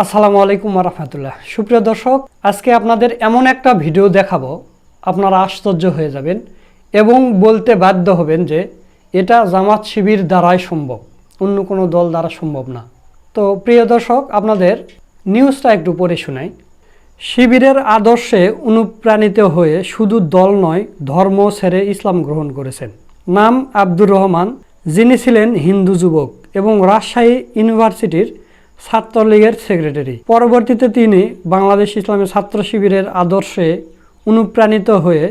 আসসালামু আলাইকুম রহমতুল্লাহ সুপ্রিয় দর্শক, আজকে আপনাদের এমন একটা ভিডিও দেখাবো। আপনারা আশ্চর্য হয়ে যাবেন এবং বলতে বাধ্য হবেন যে এটা জামাত শিবির দ্বারাই সম্ভব, অন্য কোনো দল দ্বারা সম্ভব না। তো প্রিয় দর্শক, আপনাদের নিউজটা একটু পড়ে শোনাই। শিবিরের আদর্শে অনুপ্রাণিত হয়ে শুধু দল নয়, ধর্ম ছেড়ে ইসলাম গ্রহণ করেছেন। নাম আব্দুর রহমান, যিনি ছিলেন হিন্দু যুবক এবং রাজশাহী ইউনিভার্সিটির ছাত্রলীগের সেক্রেটারি। পরবর্তীতে তিনি বাংলাদেশ ইসলামী ছাত্র শিবিরের আদর্শে অনুপ্রাণিত হয়ে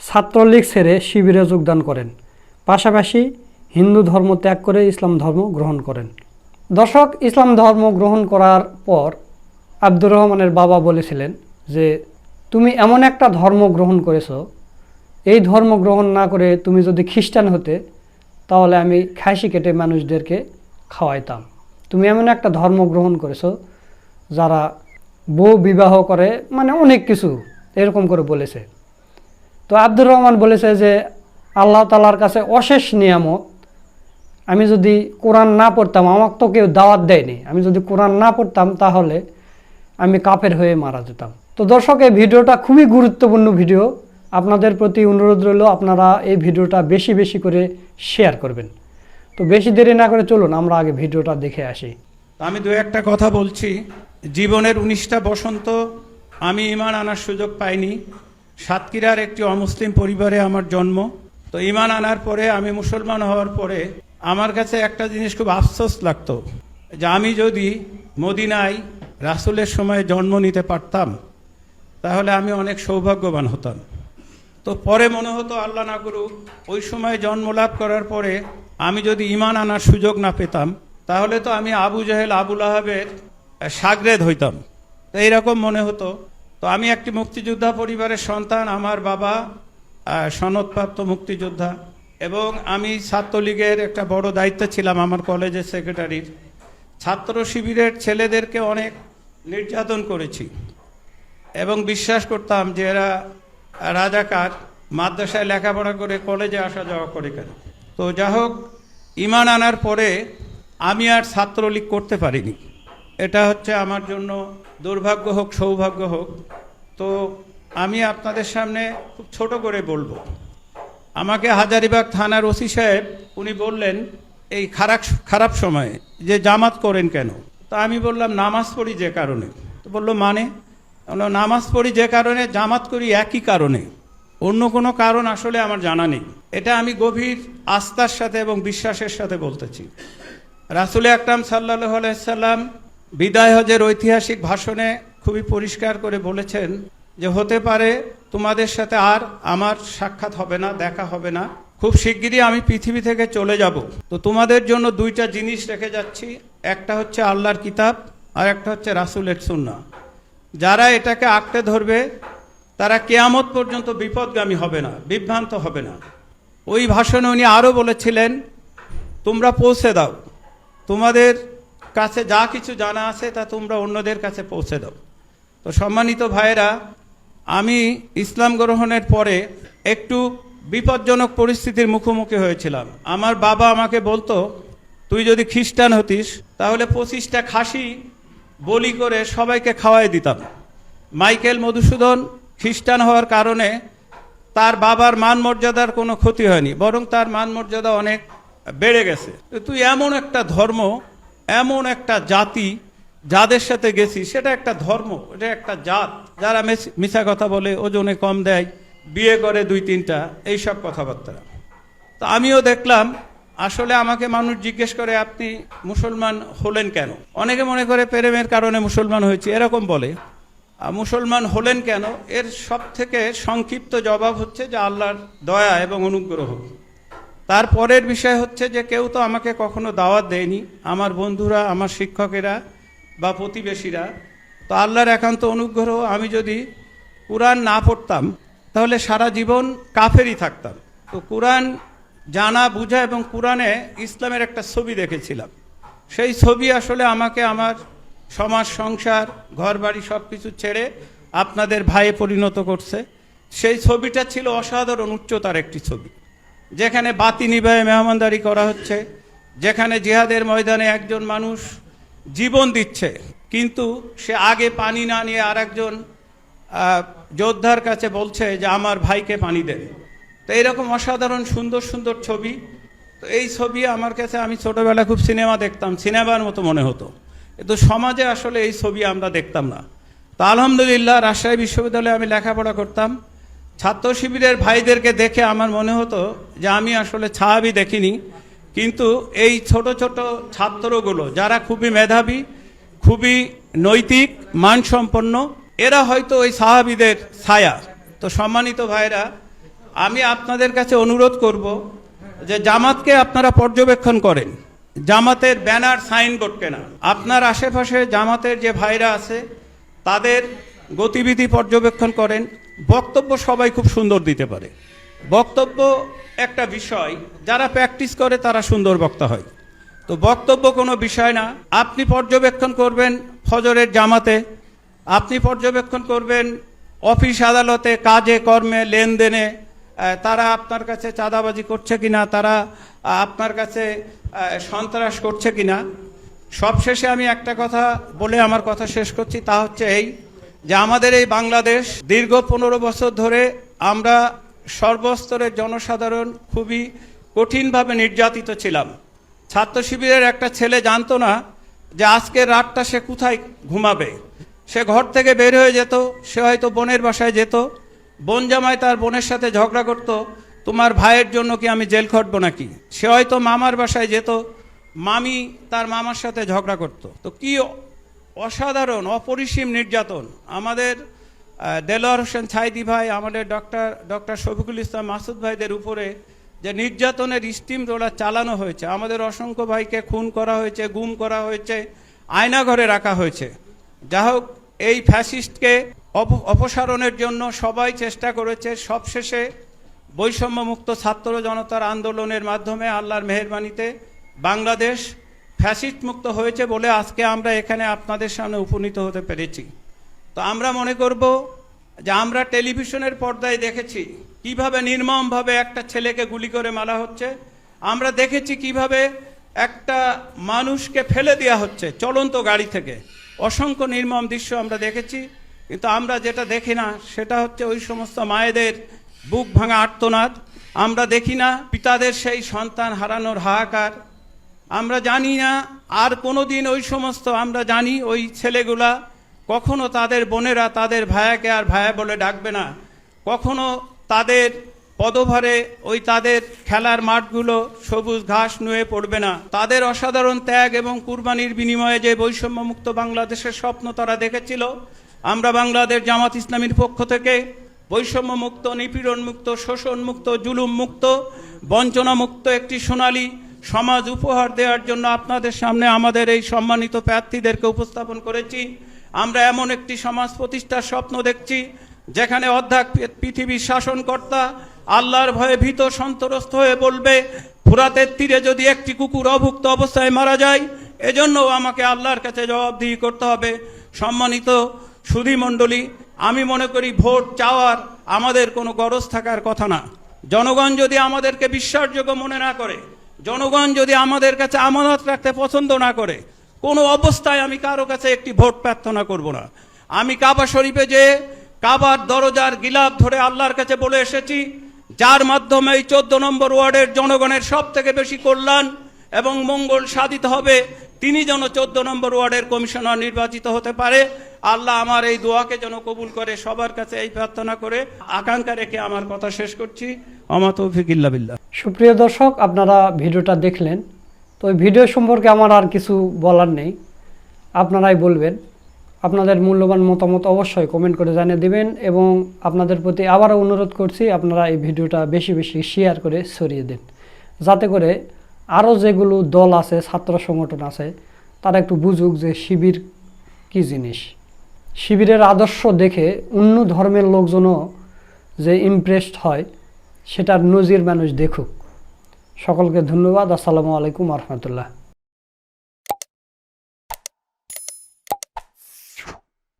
ছাত্রলীগ ছেড়ে শিবিরে যোগদান করেন। পাশাপাশি হিন্দু ধর্ম ত্যাগ করে ইসলাম ধর্ম গ্রহণ করেন। দর্শক, ইসলাম ধর্ম গ্রহণ করার পর আব্দুর রহমানের বাবা বলেছিলেন যে, তুমি এমন একটা ধর্ম গ্রহণ করেছ, এই ধর্ম গ্রহণ না করে তুমি যদি খ্রিস্টান হতে, তাহলে আমি খাসি কেটে মানুষদেরকে খাওয়াইতাম। তুমি এমন একটা ধর্ম গ্রহণ করেছ যারা বউ বিবাহ করে মানে অনেক কিছু এরকম করে বলেছে। তো আব্দুর রহমান বলেছে যে, আল্লাহ তালার কাছে অশেষ নিয়ামত, আমি যদি কোরআন না পড়তাম, আমাকে তো কেউ দাওয়াত দেয়নি। আমি যদি কোরআন না পড়তাম, তাহলে আমি কাফের হয়ে মারা যেতাম। তো দর্শক, এই ভিডিওটা খুবই গুরুত্বপূর্ণ ভিডিও। আপনাদের প্রতি অনুরোধ রইল, আপনারা এই ভিডিওটা বেশি বেশি করে শেয়ার করবেন। তো বেশি দেরি না করে চলুন, আমরা আগে ভিডিওটা দেখে আসি। আমি দু একটা কথা বলছি। জীবনের উনিশটা বসন্ত আমি ইমান আনার সুযোগ পাইনি। সাতক্ষীরার একটি অমুসলিম পরিবারে আমার জন্ম। তো ইমান আনার পরে, আমি মুসলমান হওয়ার পরে আমার কাছে একটা জিনিস খুব আফসোস লাগতো যে আমি যদি মদিনায় রাসুলের সময় জন্ম নিতে পারতাম, তাহলে আমি অনেক সৌভাগ্যবান হতাম। তো পরে মনে হতো আল্লাহ না করুক, ওই সময় জন্মলাভ করার পরে আমি যদি ইমান আনার সুযোগ না পেতাম, তাহলে তো আমি আবু জাহেল, আবুল আহাবের সাগরেদ হইতাম। তো এইরকম মনে হতো। তো আমি একটি মুক্তিযোদ্ধা পরিবারের সন্তান, আমার বাবা সনদপ্রাপ্ত মুক্তিযোদ্ধা, এবং আমি ছাত্রলীগের একটা বড় দায়িত্ব ছিলাম আমার কলেজের সেক্রেটারির। ছাত্র শিবিরের ছেলেদেরকে অনেক নির্যাতন করেছি। এবং বিশ্বাস করতাম যে এরা রাজাকার, মাদ্রাসায় লেখাপড়া করে কলেজে আসা যাওয়া করে কেন? তো যা হোক ইমান আনার পরে আমি আর ছাত্রলীগ করতে পারিনি। এটা হচ্ছে আমার জন্য দুর্ভাগ্য হোক, সৌভাগ্য হোক। তো আমি আপনাদের সামনে খুব ছোট করে বলব। আমাকে হাজারিবাগ থানার ওসি সাহেব, উনি বললেন, এই খারাপ খারাপ সময়ে যে জামাত করেন কেন? তা আমি বললাম, নামাজ পড়ি যে কারণে। তো বলল মানে? বলল, নামাজ পড়ি যে কারণে জামাত করি একই কারণে। অন্য কোনো কারণ আসলে আমার জানা নেই। এটা আমি গভীর আস্থার সাথে এবং বিশ্বাসের সাথে বলতেছি। রাসুল আকরাম সাল্লাহ আলাইসাল্লাম বিদায় হজের ঐতিহাসিক ভাষণে খুবই পরিষ্কার করে বলেছেন যে হতে পারে তোমাদের সাথে আর আমার সাক্ষাৎ হবে না দেখা হবে না। খুব শিগগিরই আমি পৃথিবী থেকে চলে যাব। তো তোমাদের জন্য দুইটা জিনিস রেখে যাচ্ছি। একটা হচ্ছে আল্লাহর কিতাব আর একটা হচ্ছে রাসুলের সুন্না যারা এটাকে আঁকড়ে ধরবে, তারা কেয়ামত পর্যন্ত বিপদগামী হবে না, বিভ্রান্ত হবে না। ওই ভাষণে উনি আরও বলেছিলেন, তোমরা পৌঁছে দাও। তোমাদের কাছে যা কিছু জানা আছে, তা তোমরা অন্যদের কাছে পৌঁছে দাও। তো সম্মানিত ভাইয়েরা, আমি ইসলাম গ্রহণের পরে একটু বিপজ্জনক পরিস্থিতির মুখোমুখি হয়েছিলাম। আমার বাবা আমাকে বলতো, তুই যদি খ্রিস্টান হতিস, তাহলে পঁচিশটা খাসি বলি করে সবাইকে খাওয়াই দিতাম। মাইকেল মধুসূদন খ্রিস্টান হওয়ার কারণে তার বাবার মান মর্যাদার কোনো ক্ষতি হয়নি, বরং তার মান মর্যাদা অনেক বেড়ে গেছে। তুই এমন একটা ধর্ম, এমন একটা জাতি যাদের সাথে গেছি, সেটা একটা ধর্ম, এটা একটা জাত। যারা মিথ্যা কথা বলে, ওজনে কম দেয়, বিয়ে করে দুই তিনটা, এইসব কথাবার্তা। তা আমিও দেখলাম আসলে আমাকে মানুষ জিজ্ঞেস করে, আপনি মুসলমান হলেন কেন? অনেকে মনে করে প্রেমের কারণে মুসলমান হয়েছে, এরকম বলে। মুসলমান হলেন কেন? এর সব থেকে সংক্ষিপ্ত জবাব হচ্ছে যে আল্লাহর দয়া এবং অনুগ্রহ। তারপরের বিষয় হচ্ছে যে কেউ তো আমাকে কখনো দাওয়াত দেয়নি। আমার বন্ধুরা, আমার শিক্ষকেরা বা প্রতিবেশীরা, তো আল্লাহর একান্ত অনুগ্রহ, আমি যদি কোরআন না পড়তাম, তাহলে সারা জীবন কাফেরই থাকতাম। তো কোরআন জানা বুঝা এবং কোরআনে ইসলামের একটা ছবি দেখেছিলাম। সেই ছবি আসলে আমাকে আমার সমাজ সংসার ঘর বাড়ি সব কিছু ছেড়ে আপনাদের ভাইয়ে পরিণত করছে। সেই ছবিটা ছিল অসাধারণ উচ্চতার একটি ছবি। যেখানে বাতি নিভায়ে মেহমানদারি করা হচ্ছে যেখানে জিহাদের ময়দানে একজন মানুষ জীবন দিচ্ছে কিন্তু সে আগে পানি না নিয়ে আরেকজন আহ, যোদ্ধার কাছে বলছে যে আমার ভাইকে পানি দেন। তো এইরকম অসাধারণ, সুন্দর সুন্দর ছবি। তো এই ছবি আমার কাছে, আমি ছোটবেলা খুব সিনেমা দেখতাম, সিনেমার মতো মনে হতো। কিন্তু সমাজে আসলে এই ছবি আমরা দেখতাম না। তো আলহামদুলিল্লাহ, রাজশাহী বিশ্ববিদ্যালয়ে আমি লেখাপড়া করতাম। ছাত্র শিবিরের ভাইদেরকে দেখে আমার মনে হতো যে আমি আসলে ছায়াবি দেখিনি। কিন্তু এই ছোট ছোট ছাত্রগুলো যারা খুবই মেধাবী, খুবই নৈতিক, মানসম্পন্ন, এরা হয়তো ওই সাহাবিদের ছায়া। তো সম্মানিত ভাইরা আমি আপনাদের কাছে অনুরোধ করব যে জামাতকে আপনারা পর্যবেক্ষণ করেন। জামাতের ব্যানার সাইনবোর্ড কেনা। আপনার আশেপাশে জামাতের যে ভাইরা আছে, তাদের গতিবিধি পর্যবেক্ষণ করেন। বক্তব্য সবাই খুব সুন্দর দিতে পারে। বক্তব্য একটা বিষয়, যারা প্র্যাকটিস করে তারা সুন্দর বক্তা হয়। তো বক্তব্য কোনো বিষয় না। আপনি পর্যবেক্ষণ করবেন ফজরের জামাতে। আপনি পর্যবেক্ষণ করবেন অফিস আদালতে কাজে, কর্মে, লেনদেনে। তারা আপনার কাছে চাঁদাবাজি করছে কিনা, তারা আপনার কাছে সন্ত্রাস করছে কিনা? সবশেষে আমি একটা কথা বলে আমার কথা শেষ করছি, তা হচ্ছে এই যে আমাদের এই বাংলাদেশ দীর্ঘ পনেরো বছর ধরে আমরা সর্বস্তরের জনসাধারণ খুবই কঠিনভাবে নির্যাতিত ছিলাম। ছাত্র শিবিরের একটা ছেলে জানতো না যে আজকের রাতটা সে কোথায় ঘুমাবে। সে ঘর থেকে বের হয়ে যেত, সে হয়তো বোনের বাসায় যেত বোন জামাই তার বোনের সাথে ঝগড়া করত, তোমার ভাইয়ের জন্য কি আমি জেল খটবো নাকি? সে হয়তো মামার বাসায় যেত, মামি তার মামার সাথে ঝগড়া করত। তো কি অসাধারণ, অপরিসীম নির্যাতন। আমাদের দেলোয়ার হোসেন ছাইদি ভাই, আমাদের ডক্টর ডক্টর শফিকুল ইসলাম মাসুদ ভাইদের উপরে যে নির্যাতনের স্টিম রোলার চালানো হয়েছে, আমাদের অসংখ্য ভাইকে খুন করা হয়েছে, গুম করা হয়েছে আয়নাঘরে রাখা হয়েছে। যা হোক এই ফ্যাসিস্টকে অপসারণের জন্য সবাই চেষ্টা করেছে সবশেষে বৈষম্যমুক্ত ছাত্র জনতার আন্দোলনের মাধ্যমে আল্লাহর মেহেরবানিতে বাংলাদেশ ফ্যাসিস্ট মুক্ত হয়েছে বলে আজকে আমরা এখানে আপনাদের সামনে উপনীত হতে পেরেছি। তো আমরা মনে করব যে আমরা টেলিভিশনের পর্দায় দেখেছি কীভাবে নির্মমভাবে একটা ছেলেকে গুলি করে মারা হচ্ছে। আমরা দেখেছি কীভাবে একটা মানুষকে ফেলে দেওয়া হচ্ছে চলন্ত গাড়ি থেকে। অসংখ্য নির্মম দৃশ্য আমরা দেখেছি। কিন্তু আমরা যেটা দেখি না, সেটা হচ্ছে ওই সমস্ত মায়েদের বুক ভাঙা আর্তনাদ। আমরা দেখি না পিতাদের সেই সন্তান হারানোর হাহাকার। আমরা জানি না আর কোনোদিন ওই সমস্ত আমরা জানি ওই ছেলেগুলা কখনো তাদের বোনেরা তাদের ভায়াকে আর ভায়া বলে ডাকবে না। কখনো তাদের পদভারে ওই তাদের খেলার মাঠগুলো সবুজ ঘাস নুয়ে পড়বে না। তাদের অসাধারণ ত্যাগ এবং কুরবানির বিনিময়ে যে বৈষম্যমুক্ত বাংলাদেশের স্বপ্ন তারা দেখেছিল আমরা বাংলাদেশ জামাত ইসলামীর পক্ষ থেকে বৈষম্য মুক্ত নিপীড়ন মুক্ত শোষণ মুক্ত জুলুম মুক্ত বঞ্চনামুক্ত একটি সোনালী সমাজ উপহার দেওয়ার জন্য আপনাদের সামনে আমাদের এই সম্মানিত প্রার্থীদেরকে উপস্থাপন করেছি। আমরা এমন একটি সমাজ প্রতিষ্ঠার স্বপ্ন দেখছি, যেখানে অর্ধাক পৃথিবীর শাসনকর্তা আল্লাহর ভয়ে ভীত, সন্ত্রস্ত হয়ে বলবে, ফুরাতের তীরে যদি একটি কুকুর অভুক্ত অবস্থায় মারা যায়, এজন্যও আমাকে আল্লাহর কাছে জবাবদিহি করতে হবে। সম্মানিত সুধী মণ্ডলী, আমি মনে করি ভোট চাওয়ার আমাদের কোনো গরজ থাকার কথা না। জনগণ যদি আমাদেরকে বিশ্বাসযোগ্য মনে না করে, জনগণ যদি আমাদের কাছে আমানত রাখতে পছন্দ না করে, কোনো অবস্থায় আমি কারও কাছে একটি ভোট প্রার্থনা করব না। আমি কাবা শরীফে যে কাবার দরজার গিলাপ ধরে আল্লাহর কাছে বলে এসেছি, যার মাধ্যমে এই চোদ্দ নম্বর ওয়ার্ডের জনগণের সব থেকে বেশি কল্যাণ এবং মঙ্গল সাধিত হবে। তিনি যেন চোদ্দ নম্বর ওয়ার্ডের কমিশনার নির্বাচিত হতে পারে। আল্লাহ আমার এই দোয়াকে যেন কবুল করে, সবার কাছে এই প্রার্থনা করে, আকাঙ্ক্ষা রেখে আমার কথা শেষ করছি। অমাত ফিকিল্লা বিল্লাহ। সুপ্রিয় দর্শক, আপনারা ভিডিওটা দেখলেন। তো ওই ভিডিও সম্পর্কে আমার আর কিছু বলার নেই। আপনারাই বলবেন। আপনাদের মূল্যবান মতামত অবশ্যই কমেন্ট করে জানিয়ে দেবেন এবং আপনাদের প্রতি আবারও অনুরোধ করছি, আপনারা এই ভিডিওটা বেশি বেশি শেয়ার করে ছড়িয়ে দিন। যাতে করে আরও যেগুলো দল আছে, ছাত্র সংগঠন আছে, তারা একটু বুঝুক যে শিবির কি জিনিস। শিবিরের আদর্শ দেখে অন্য ধর্মের লোকজনও যে ইমপ্রেসড হয়, সেটার নজির মানুষ দেখুক। সকলকে ধন্যবাদ। আসসালামু আলাইকুম রহমতুল্লাহ।